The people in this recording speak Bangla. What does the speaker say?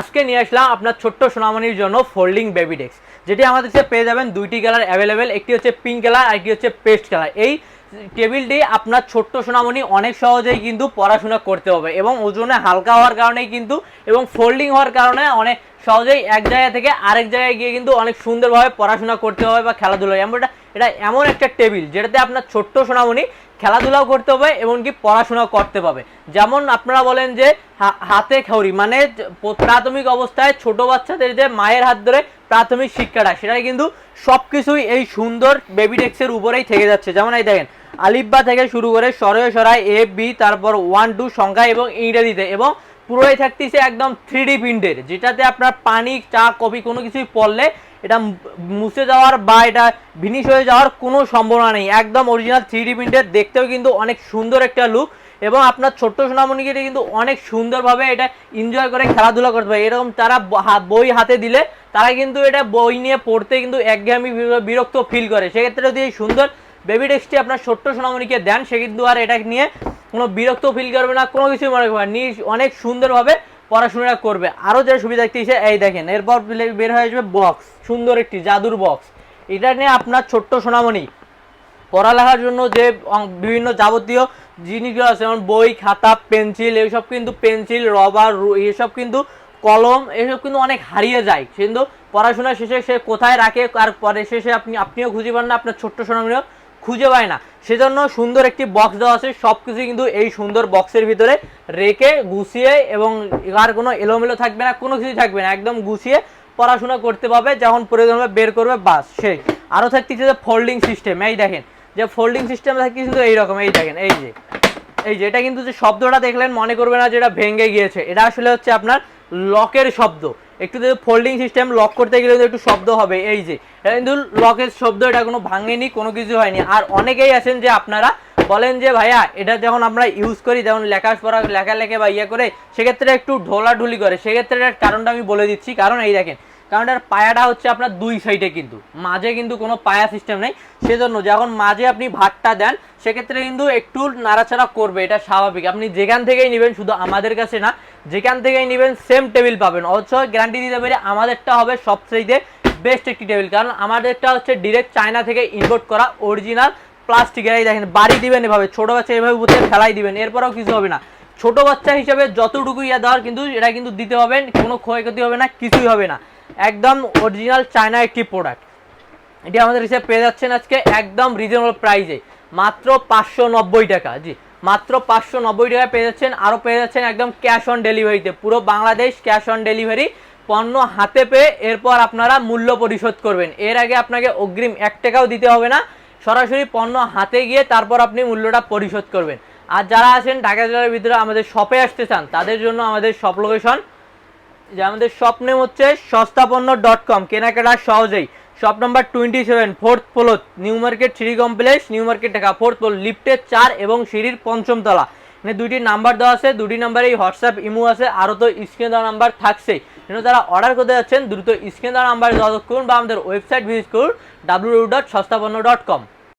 আজকে নিয়ে আসলাম আপনার ছোট্ট সোনামণির জন্য ফোল্ডিং বেবি ডেস্ক যেটি আমাদের কাছে পেয়ে যাবেন দুইটি কালার অ্যাভেলেবেল একটি হচ্ছে পিঙ্ক কালার আর একটি হচ্ছে পেস্ট কালার এই টেবিলটি আপনার ছোট্ট সোনামণি অনেক সহজেই কিন্তু পড়াশোনা করতে হবে এবং ওজনে হালকা হওয়ার কারণেই কিন্তু এবং ফোল্ডিং হওয়ার কারণে অনেক সহজেই এক জায়গা থেকে আরেক জায়গায় গিয়ে কিন্তু অনেক সুন্দরভাবে পড়াশোনা করতে হবে বা খেলাধুলো। এমন এটা এমন একটা টেবিল যেটাতে আপনার ছোট্ট সোনামণি খেলাধুলাও করতে হবে এমনকি পড়াশোনাও করতে পাবে যেমন আপনারা বলেন যে হাতে খড়ি মানে প্রাথমিক অবস্থায় ছোট বাচ্চাদের যে মায়ের হাত ধরে প্রাথমিক শিক্ষাটা, সেটাই কিন্তু সব কিছুই এই সুন্দর বেবি ডেক্সের উপরেই থেকে যাচ্ছে। যেমন এই দেখেন আলিব্বা থেকে শুরু করে সরয় সরায় এ, বি, তারপর ওয়ান টু সংখ্যা এবং ইংরেজিতে এবং পুরোই থাকতেছে একদম থ্রি প্রিন্টের যেটাতে আপনার পানি, চা, কফি কোনো কিছুই পড়লে এটা মুছে যাওয়ার বা এটা ভিনিশ হয়ে যাওয়ার কোনো সম্ভাবনা নেই। একদম অরিজিনাল থ্রি প্রিন্টের দেখতেও কিন্তু অনেক সুন্দর একটা লুক এবং আপনার ছোট্ট সোনামণিকে এটা কিন্তু অনেক সুন্দরভাবে এটা এনজয় করে খেলাধুলা করতে পারে। এরকম তারা বই হাতে দিলে তারা কিন্তু এটা বই নিয়ে পড়তে কিন্তু একঘেয়েমি বিরক্ত ফিল করে। সেক্ষেত্রে যদি এই সুন্দর বেবি ডেস্কটি আপনার ছোট্ট সোনামণিকে দেন, সে কিন্তু আর এটা নিয়ে কোনো বিরক্ত ফিল করবে না, কোনো কিছুই মনে করবে না। অনেক সুন্দরভাবে পড়াশোনাটা করবে। আরও যে সুবিধা দেখতেছে এই দেখেন, এরপর বের হয়ে আসবে বক্স সুন্দর একটি জাদুর বক্স এটা নিয়ে আপনার ছোট্ট সোনামণি, পড়ালেখার জন্য যে বিভিন্ন যাবতীয় জিনিসগুলো আছে, যেমন বই, খাতা পেন্সিল এইসব কিন্তু পেন্সিল রবার এসব কিন্তু কলম, এসব কিন্তু অনেক হারিয়ে যায়। কিন্তু পড়াশোনা শেষে সে কোথায় রাখে আর পরে শেষে আপনি, আপনিও খুঁজে পান না, আপনার ছোট্ট সোনামণিও খুঁজে পায় না। সেজন্য সুন্দর একটি বক্স দেওয়া আছে। সব কিছু কিন্তু এই সুন্দর বক্সের ভিতরে রেখে, গুছিয়ে এবং আর কোনো এলোমেলো থাকবে না, কোনো কিছুই থাকবে না। একদম গুছিয়ে পড়াশোনা করতে পারবে, যখন প্রয়োজন হবে বের করবে, বাস সেই আরও থাকতেছে যে ফোল্ডিং সিস্টেম এই দেখেন। যে ফোল্ডিং সিস্টেম থাকতেছে কিন্তু এইরকম, এই দেখেন, এই যে। এই যে, এটা কিন্তু যে শব্দটা দেখলেন, মনে করবে না যে এটা ভেঙে গিয়েছে। এটা আসলে হচ্ছে আপনার লকের শব্দ। একটু ফোল্ডিং সিস্টেম লক করতে গেলে একটু শব্দ হবে। এই যে কিন্তু লকের শব্দ এটা কোনো ভাঙেনি, কোনো কিছু হয়নি। আর অনেকেই আছেন যে আপনারা বলেন যে, ভাইয়া, এটা যখন আমরা ইউজ করি যেমন লেখা পড়া লেখা লেখে বা ইয়ে করে, সেক্ষেত্রে একটু ঢোলাঢুলি করে। সেক্ষেত্রে কারণটা আমি বলে দিচ্ছি। কারণ এই দেখেন কারণ এর পায়াটা হচ্ছে আপনার দুই সাইডে কিন্তু। মাঝে কিন্তু কোনো পায়া সিস্টেম নেই। সেজন্য যখন মাঝে আপনি ভাতটা দেন, সেক্ষেত্রে কিন্তু একটু নাড়াচাড়া করবে, এটা স্বাভাবিক। আপনি যেখান থেকেই নেবেন, শুধু আমাদের কাছে না, যেখান থেকেই নেবেন সেম টেবিল পাবেন। অথচ গ্যারান্টি দিতে পারি আমাদেরটা হবে সব সবচেয়ে বেস্ট একটি টেবিল কারণ আমাদেরটা হচ্ছে ডিরেক্ট চায়না থেকে ইম্পোর্ট করা অরিজিনাল প্লাস্টিকের এই দেখেন। বাড়ি দিবেন এভাবে, ছোট বাচ্চা এভাবে বুঝে ফেলাই দিবেন, এরপরেও কিছু হবে না। ছোট বাচ্চা হিসেবে যতটুকু ইয়া দেওয়ার কিন্তু, এটা কিন্তু দিতে হবে কোনো ক্ষয়ক্ষতি হবে না, কিছুই হবে না। একদম অরিজিনাল চায়না একটি প্রোডাক্ট এটি আমাদের হিসেবে পেয়ে যাচ্ছেন আজকে একদম রিজনেবল প্রাইসে মাত্র পাঁচশো নব্বই টাকা, জি। মাত্র পাঁচশো নব্বই টাকায় পেয়ে যাচ্ছেন, আরও পেয়ে যাচ্ছেন একদম ক্যাশ অন ডেলিভারিতে পুরো বাংলাদেশ ক্যাশ অন ডেলিভারি পণ্য হাতে পেয়ে এরপর আপনারা মূল্য পরিশোধ করবেন। এর আগে আপনাকে অগ্রিম এক টাকাও দিতে হবে না, সরাসরি পণ্য হাতে গিয়ে তারপর আপনি মূল্যটা পরিশোধ করবেন। আর যারা আছেন ঢাকা জেলার ভিতরে আমাদের শপে আসতে চান, তাদের জন্য আমাদের শপ লোকেশন যে আমাদের নেম হচ্ছে সস্তাপন্ন ডট কম কেনাকাটা সহজেই। Shop number twenty seven fourth floor New Market City Complex New Market Dhaka fourth floor লিফটের চার এবং সিঁড়ির পঞ্চম তলা। এখানে দুইটি নাম্বার দেওয়া আছে দুটি নাম্বারেই হোয়াটসঅ্যাপ ইমো আছে, আরও তো স্ক্রিনে দেওয়া নাম্বার থাকছেই। কিন্তু যারা অর্ডার করতে যাচ্ছেন, দ্রুত স্ক্রিনে দেওয়া নাম্বার যোগাযোগ করুন বা আমাদের ওয়েবসাইট ভিজিট করুন W dot Sastapanno dot com